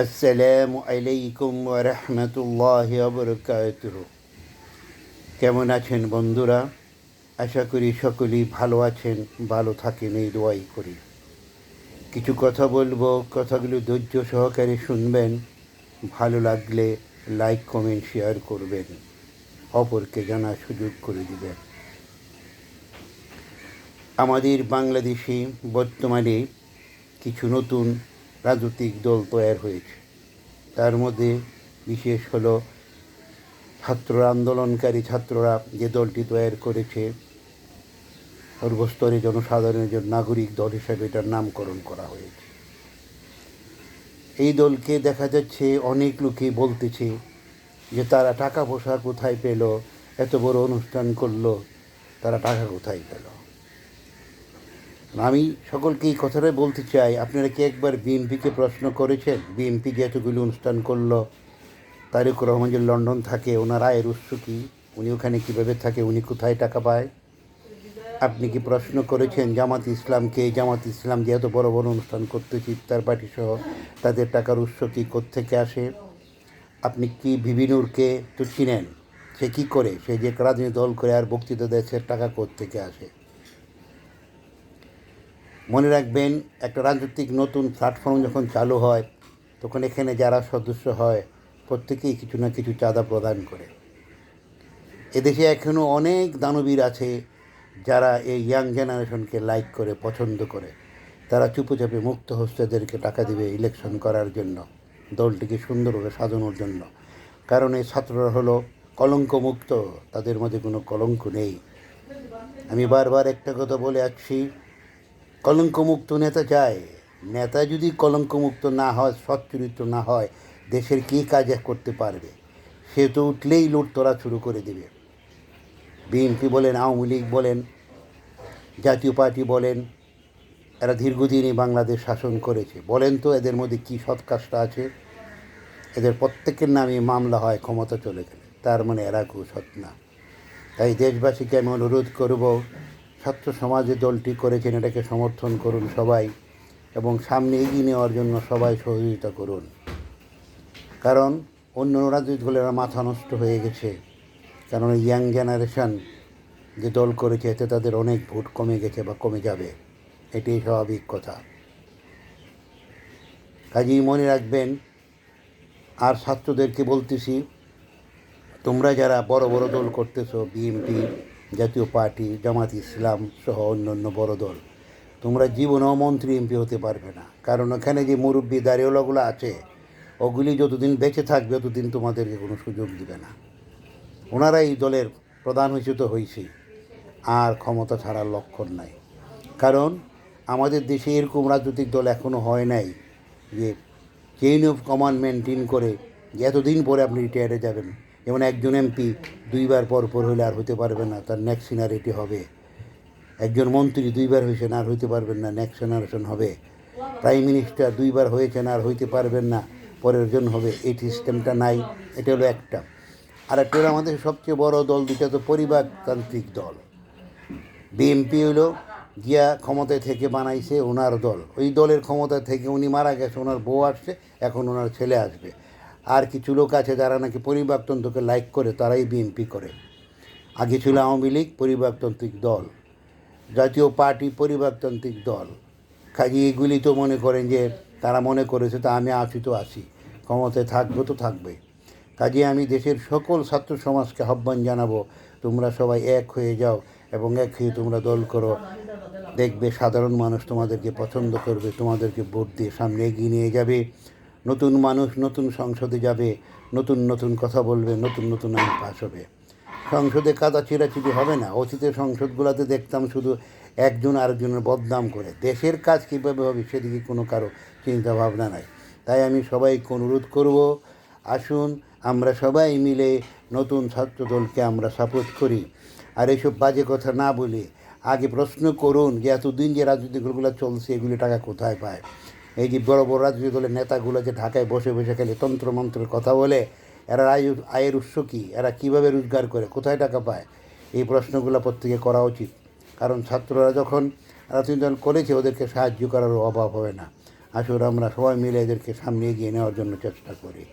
আসসালামু আলাইকুম রহমতুল্লাহ বরকাতুহ। কেমন আছেন বন্ধুরা? আশা করি সকলেই ভালো আছেন, ভালো থাকেন, এই দোয়াই করি। কিছু কথা বলব, কথাগুলো ধৈর্য সহকারে শুনবেন, ভালো লাগলে লাইক, কমেন্ট, শেয়ার করবেন, অপরকে জানার সুযোগ করে দিবেন। আমাদের বাংলাদেশে বর্তমানে কিছু নতুন রাজনৈতিক দল তৈরি হয়েছে। তার মধ্যে বিশেষ হলো ছাত্র আন্দোলনকারী ছাত্ররা যে দলটি তৈরি করেছে, সর্বস্তরে জনসাধারণের জন্য নাগরিক দল হিসাবে এটার নামকরণ করা হয়েছে। এই দলকে দেখা যাচ্ছে অনেক লোকে বলতেছে যে তারা টাকা পয়সা কোথায় পেল, এত বড় অনুষ্ঠান করল, তারা টাকা কোথায় পেল। আমি সকলকে এই কথাটাই বলতে চাই, আপনারা কি একবার বিএমপিকে প্রশ্ন করেছেন? বিএমপি যে এতগুলো অনুষ্ঠান করল তারেক রহমান যে লন্ডন থাকে, ওনার আয়ের উৎস কী? উনি ওখানে কীভাবে থাকে? উনি কোথায় টাকা পায়? আপনি কি প্রশ্ন করেছেন, জামাত ইসলামকে জামাত ইসলাম যে এত বড় বড় অনুষ্ঠান করতেছে, ইফতার পার্টি সহ, তাদের টাকার উৎস কী থেকে আসে? আপনি কি বিভিনুরকে তো চিনেন? সে কী করে? সে যে রাজনীতি দল করে আর বক্তৃতা দেয় সে টাকা থেকে আসে? মনে রাখবেন, একটা রাজনৈতিক নতুন প্ল্যাটফর্ম যখন চালু হয়, তখন এখানে যারা সদস্য হয়, প্রত্যেকেই কিছু না কিছু চাঁদা প্রদান করে। এদেশে এখনও অনেক দানবীর আছে, যারা এই ইয়াং জেনারেশনকে লাইক করে, পছন্দ করে। তারা চুপচাপে মুক্ত হস্তদেরকে টাকা দিবে ইলেকশন করার জন্য, দলটিকে সুন্দরভাবে সাজানোর জন্য। কারণ এই ছাত্ররা হলো কলঙ্কমুক্ত, তাদের মধ্যে কোনো কলঙ্ক নেই। আমি বারবার একটা কথা বলে আসছি কলঙ্কমুক্ত নেতা চায়। নেতা যদি কলঙ্কমুক্ত না হয় সচ্চরিত্র না হয়, দেশের কী কাজ করতে পারবে? সে তো উঠলেই লুটতরা শুরু করে দেবে। বিএনপি বলেন, আওয়ামী লীগ বলেন, জাতীয় পার্টি বলেন, এরা দীর্ঘদিনই বাংলাদেশ শাসন করেছে। বলেন তো, এদের মধ্যে কী সৎ কাজটা আছে? এদের প্রত্যেকের নামে মামলা হয়, ক্ষমতা চলে গেলে। তার মানে এরা সৎ না। তাই দেশবাসীকে আমি অনুরোধ করব ছাত্র সমাজে দলটি করেছেন এটাকে সমর্থন করুন সবাই এবং সামনে এগিয়ে নেওয়ার জন্য সবাই সহযোগিতা করুন। কারণ অন্য রাজনৈতিক মাথা নষ্ট হয়ে গেছে। কারণ ইয়াং জেনারেশন যে দল করেছে, এতে তাদের অনেক ভোট কমে গেছে বা কমে যাবে। এটাই স্বাভাবিক কথা। কাজেই মনে রাখবেন, আর ছাত্রদেরকে বলতেছি, তোমরা যারা বড় বড় দল করতেছো, বিএনপি জাতীয় পার্টি, জামাত ইসলাম সহ অন্যান্য বড় দল। তোমরা জীবনেও মন্ত্রী এমপি হতে পারবে না। কারণ ওখানে যে মুরব্বী দাঁড়িয়েওয়ালাগুলো আছে, ওগুলি যতদিন বেঁচে থাকবে ততদিন তোমাদেরকে কোনো সুযোগ দিবে না। ওনারা এই দলের প্রধান হয়েছে। তো হয়েছেই আর ক্ষমতা ছাড়ার লক্ষণ নাই। কারণ আমাদের দেশে এরকম রাজনৈতিক দল এখনও হয় নাই যে চেইন অফ কমান্ড মেনটেন করে যে এতদিন পরে আপনি রিটায়ারে যাবেন। যেমন একজন এমপি দুইবার পর পর হলে আর হতে পারবে না, তার নেক্সট সিনারিটি হবে। একজন মন্ত্রী দুইবার হয়েছেন আর হইতে পারবেন না নেক্সট জেনারেশন হবে। প্রাইম মিনিস্টার দুইবার হয়েছেন আর হইতে পারবেন না, পরের জন হবে, এই সিস্টেমটা নাই, এটা হলো একটা। আর একটা আমাদের সবচেয়ে বড় দল দুটা তো পরিবারতান্ত্রিক দল। বিএনপি হলো গিয়া ক্ষমতায় থেকে বানাইছে ওনার দল। ওই দলের ক্ষমতা থেকে উনি মারা গেছে, ওনার বউ আসছে, এখন ওনার ছেলে আসবে। আর কিছু লোক আছে যারা নাকি পরিবারতন্ত্রকে লাইক করে, তারাই বিএনপি করে। আগে ছিল আওয়ামী লীগ, পরিবারতান্ত্রিক দল। জাতীয় পার্টি, পরিবারতান্ত্রিক দল। কাজে এগুলি তো মনে করেন যে তারা মনে করেছে, তা আমি আছি তো আছি। ক্ষমতায় থাকব তো থাকবে। কাজে আমি দেশের সকল ছাত্র সমাজকে আহ্বান জানাব, তোমরা সবাই এক হয়ে যাও এবং এক হয়ে তোমরা দল করো। দেখবে সাধারণ মানুষ তোমাদেরকে পছন্দ করবে, তোমাদেরকে ভোট দিয়ে সামনে এগিয়ে নিয়ে যাবে। নতুন মানুষ নতুন সংসদে যাবে, নতুন নতুন কথা বলবে, নতুন নতুন আইন পাস হবে। সংসদে কাদা চিরাচিরি হবে না। অতীতের সংসদগুলোতে দেখতাম শুধু একজন আরেকজনের বদনাম করে। দেশের কাজ কীভাবে হবে সেদিকে কোনো কারও চিন্তা ভাবনা নাই। তাই আমি সবাইকে অনুরোধ করব, আসুন আমরা সবাই মিলে নতুন ছাত্রদলকে আমরা সাপোর্ট করি। আর এইসব বাজে কথা না বলে আগে প্রশ্ন করুন যে, এতদিন যে রাজনৈতিক দলগুলো চলছে, এগুলি টাকা কোথায় পায়? এই যে বড় বড় রাজনৈতিক দলের নেতাগুলো যে ঢাকায় বসে বসে খালি তন্ত্রমন্ত্রের কথা বলে, এরা আয় আয়ের উৎস কী? এরা কীভাবে রোজগার করে? কোথায় টাকা পায়? এই প্রশ্নগুলো প্রত্যেকে করা উচিত। কারণ ছাত্ররা যখন রাজনীতি দল করেছে, ওদেরকে সাহায্য করারও অভাব হবে না। আসলে আমরা সবাই মিলে এদেরকে সামনে এগিয়ে নেওয়ার জন্য চেষ্টা করি।